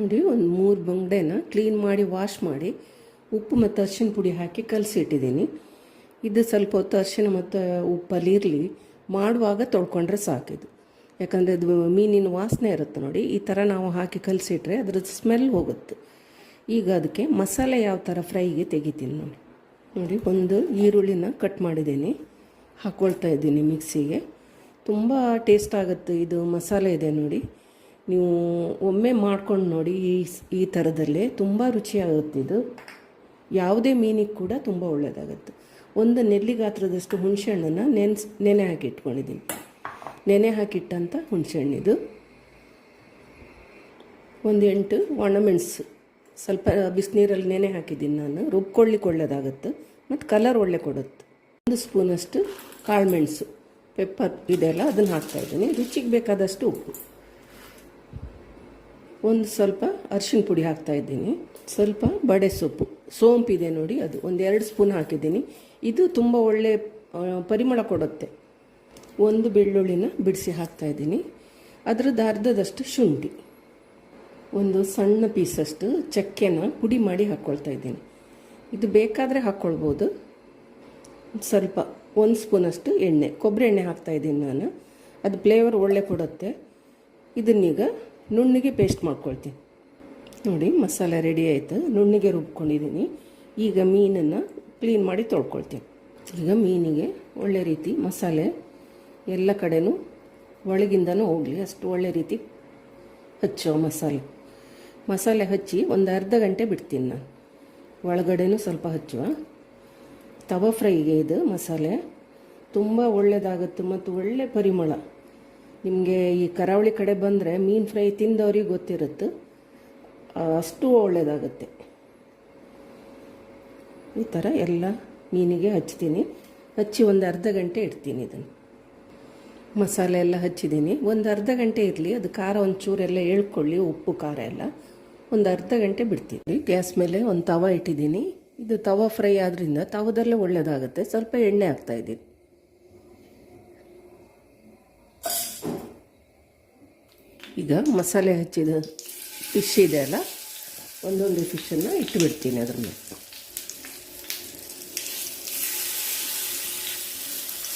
ನೋಡಿ, ಒಂದು ಮೂರು ಬಂಗ್ಡೆನ ಕ್ಲೀನ್ ಮಾಡಿ ವಾಶ್ ಮಾಡಿ, ಉಪ್ಪು ಮತ್ತು ಅರ್ಶಿನ ಪುಡಿ ಹಾಕಿ ಕಲಸಿಟ್ಟಿದ್ದೀನಿ ಇದು ಸ್ವಲ್ಪ ಹೊತ್ತು ಅರ್ಶಿನ ಮತ್ತು ಉಪ್ಪಲ್ಲಿ ಇರಲಿ ಮಾಡುವಾಗ ತೊಳ್ಕೊಂಡ್ರೆ ಸಾಕಿದು ಯಾಕಂದರೆ ಅದು ಮೀನಿನ ವಾಸನೆ ಇರುತ್ತೆ ನೋಡಿ, ಈ ಥರ ನಾವು ಹಾಕಿ ಕಲಸಿಟ್ರೆ ಅದ್ರದ್ದು ಸ್ಮೆಲ್ ಹೋಗುತ್ತೆ. ಈಗ ಅದಕ್ಕೆ ಮಸಾಲೆ ಯಾವ ಥರ ಫ್ರೈಗೆ ತೆಗಿತೀನಿ ನೋಡಿ. ನೋಡಿ, ಒಂದು ಈರುಳ್ಳಿನ ಕಟ್ ಮಾಡಿದ್ದೀನಿ ಹಾಕ್ಕೊಳ್ತಾ ಇದ್ದೀನಿ ಮಿಕ್ಸಿಗೆ. ತುಂಬ ಟೇಸ್ಟ್ ಆಗುತ್ತೆ ಇದು ಮಸಾಲೆ ಇದೆ ನೋಡಿ. ನೀವು ಒಮ್ಮೆ ಮಾಡ್ಕೊಂಡು ನೋಡಿ ಈ ಈ ಥರದಲ್ಲೇ ತುಂಬ ರುಚಿಯಾಗುತ್ತಿದ್ದು ಯಾವುದೇ ಮೀನಿಗೆ ಕೂಡ ತುಂಬ ಒಳ್ಳೆಯದಾಗುತ್ತೆ ಒಂದು ನೆಲ್ಲಿ ಗಾತ್ರದಷ್ಟು ಹುಣಸೆಹಣ್ಣನ್ನು ನೆನೆಸ್, ನೆನೆ ಹಾಕಿಟ್ಕೊಂಡಿದ್ದೀನಿ. ನೆನೆ ಹಾಕಿಟ್ಟಂಥ ಹುಣಸೆಹಣ್ಣಿದು ಒಂದು ಎಂಟು ಒಣಮೆಣಸು ಸ್ವಲ್ಪ ಬಿಸಿನೀರಲ್ಲಿ ನೆನೆ ಹಾಕಿದ್ದೀನಿ ನಾನು. ರುಬ್ಕೊಳ್ಳಿಕ್ಕೆ ಒಳ್ಳೆಯದಾಗುತ್ತೆ ಮತ್ತು ಕಲರ್ ಒಳ್ಳೆ ಕೊಡುತ್ತೆ. ಒಂದು ಸ್ಪೂನಷ್ಟು ಕಾಳುಮೆಣಸು ಪೆಪ್ಪರ್ ಇದೆಲ್ಲ ಅದನ್ನು ಹಾಕ್ತಾಯಿದ್ದೀನಿ ರುಚಿಗೆ ಬೇಕಾದಷ್ಟು ಉಪ್ಪು. ಒಂದು ಸ್ವಲ್ಪ ಅರಿಶಿನ ಪುಡಿ ಹಾಕ್ತಾ ಇದ್ದೀನಿ. ಸ್ವಲ್ಪ ಬಡೆ ಸೊಪ್ಪು. ಸೋಂಪು ಇದೆ ನೋಡಿ ಅದು. ಒಂದು ಎರಡು ಸ್ಪೂನ್ ಹಾಕಿದ್ದೀನಿ. ಇದು ತುಂಬ ಒಳ್ಳೆ ಪರಿಮಳ ಕೊಡುತ್ತೆ. ಒಂದು ಬೆಳ್ಳುಳ್ಳಿನ ಬಿಡಿಸಿ ಹಾಕ್ತಾಯಿದ್ದೀನಿ ಅದರದ್ದು ಅರ್ಧದಷ್ಟು ಶುಂಠಿ. ಒಂದು ಸಣ್ಣ ಪೀಸಷ್ಟು ಚಕ್ಕೆನ ಪುಡಿ ಮಾಡಿ ಹಾಕ್ಕೊಳ್ತಾ ಇದ್ದೀನಿ. ಇದು ಬೇಕಾದರೆ ಹಾಕ್ಕೊಳ್ಬೋದು ಸ್ವಲ್ಪ, ಒಂದು ಸ್ಪೂನಷ್ಟು ಎಣ್ಣೆ. ಕೊಬ್ಬರಿ ಎಣ್ಣೆ ಹಾಕ್ತಾ ಇದ್ದೀನಿ ನಾನು. ಅದು ಫ್ಲೇವರ್ ಒಳ್ಳೆ ಕೊಡುತ್ತೆ. ಇದನ್ನೀಗ ನುಣ್ಣಿಗೆ ಪೇಸ್ಟ್ ಮಾಡ್ಕೊಳ್ತೀನಿ. ನೋಡಿ, ಮಸಾಲೆ ರೆಡಿ ಆಯಿತು. ನುಣ್ಣಿಗೆ ರುಬ್ಕೊಂಡಿದ್ದೀನಿ ಈಗ ಮೀನನ್ನು ಕ್ಲೀನ್ ಮಾಡಿ ತೊಳ್ಕೊಳ್ತೀನಿ. ಈಗ ಮೀನಿಗೆ ಒಳ್ಳೆ ರೀತಿ ಮಸಾಲೆ ಎಲ್ಲ ಕಡೆಯೂ ಒಳಗಿಂದನೂ ಹೋಗಲಿ. ಅಷ್ಟು ಒಳ್ಳೆ ರೀತಿ ಹಚ್ಚೋ ಮಸಾಲೆ. ಮಸಾಲೆ ಹಚ್ಚಿ ಒಂದು ಅರ್ಧ ಗಂಟೆ ಬಿಡ್ತೀನಿ ನಾನು. ಒಳಗಡೆನೂ ಸ್ವಲ್ಪ ಹಚ್ಚುವ. ತವ ಫ್ರೈಗೆ ಇದು ಮಸಾಲೆ. ತುಂಬ ಒಳ್ಳೆಯದಾಗುತ್ತೆ ಮತ್ತು ಒಳ್ಳೆ ಪರಿಮಳ. ನಿಮಗೆ ಈ ಕರಾವಳಿ ಕಡೆ ಬಂದರೆ ಮೀನು ಫ್ರೈ ತಿಂದವ್ರಿಗೆ ಗೊತ್ತಿರುತ್ತೆ. ಅಷ್ಟು ಒಳ್ಳೆಯದಾಗುತ್ತೆ ಈ ಥರ ಎಲ್ಲ ಮೀನಿಗೆ ಹಚ್ತೀನಿ. ಹಚ್ಚಿ ಒಂದು ಅರ್ಧ ಗಂಟೆ ಇಡ್ತೀನಿ ಇದನ್ನು. ಮಸಾಲೆ ಎಲ್ಲ ಹಚ್ಚಿದ್ದೀನಿ. ಒಂದು ಅರ್ಧ ಗಂಟೆ ಇರಲಿ, ಅದು ಖಾರ ಒಂಚೂರೆಲ್ಲ ಹೇಳ್ಕೊಳ್ಳಿ, ಉಪ್ಪು, ಖಾರ ಎಲ್ಲ. ಒಂದು ಅರ್ಧ ಗಂಟೆ ಬಿಡ್ತೀನಿ. ಗ್ಯಾಸ್ ಮೇಲೆ ಒಂದು ತವ ಇಟ್ಟಿದ್ದೀನಿ. ಇದು ತವ ಫ್ರೈ ಆದ್ದರಿಂದ ತವದಲ್ಲೇ ಒಳ್ಳೆಯದಾಗುತ್ತೆ ಸ್ವಲ್ಪ ಎಣ್ಣೆ ಹಾಕ್ತಾ ಈಗ ಮಸಾಲೆ ಹಚ್ಚಿದ ಫಿಶ್ ಇದೆ ಅಲ್ಲ, ಒಂದೊಂದು ಫಿಶನ್ನು ಇಟ್ಟುಬಿಡ್ತೀನಿ ಅದ್ರ ಮೇಲೆ.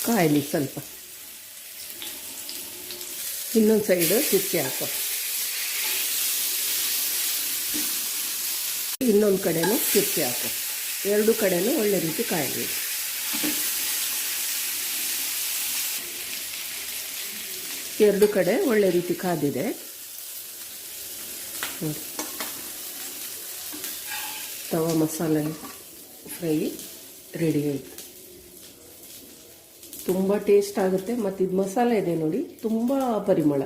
ಕಾಯಲಿ ಸ್ವಲ್ಪ. ಇನ್ನೊಂದು ಸೈಡು ತಿರ್ಚಿ ಹಾಕೋ. ಇನ್ನೊಂದು ಕಡೆನೂ ತಿರ್ಚಿ ಹಾಕೋ. ಎರಡು ಕಡೆನೂ ಒಳ್ಳೆ ರೀತಿ ಕಾಯಲಿ. ಎರಡು ಕಡೆ ಒಳ್ಳೆ ರೀತಿ ಕಾದಿದೆ. ತವ ಮಸಾಲೆ ಫ್ರೈ ರೆಡಿ ಆಯಿತು. ತುಂಬ ಟೇಸ್ಟ್ ಆಗುತ್ತೆ ಮತ್ತು ಇದು ಮಸಾಲೆ ಇದೆ ನೋಡಿ, ತುಂಬ ಪರಿಮಳ.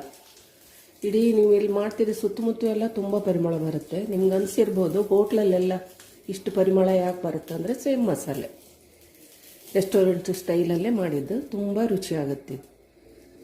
ಇಡೀ ನೀವು ಇಲ್ಲಿ ಮಾಡ್ತೀರಿ ಸುತ್ತಮುತ್ತ ಎಲ್ಲ ತುಂಬ ಪರಿಮಳ ಬರುತ್ತೆ. ನಿಮ್ಗೆ ಅನಿಸಿರ್ಬೋದು ಹೋಟ್ಲಲ್ಲೆಲ್ಲ ಇಷ್ಟು ಪರಿಮಳ ಯಾಕೆ ಬರುತ್ತೆ ಅಂದರೆ ಸೇಮ್ ಮಸಾಲೆ. ರೆಸ್ಟೋರೆಂಟ್ ಸ್ಟೈಲಲ್ಲೇ ಮಾಡಿದ್ದು, ತುಂಬ ರುಚಿಯಾಗುತ್ತೆ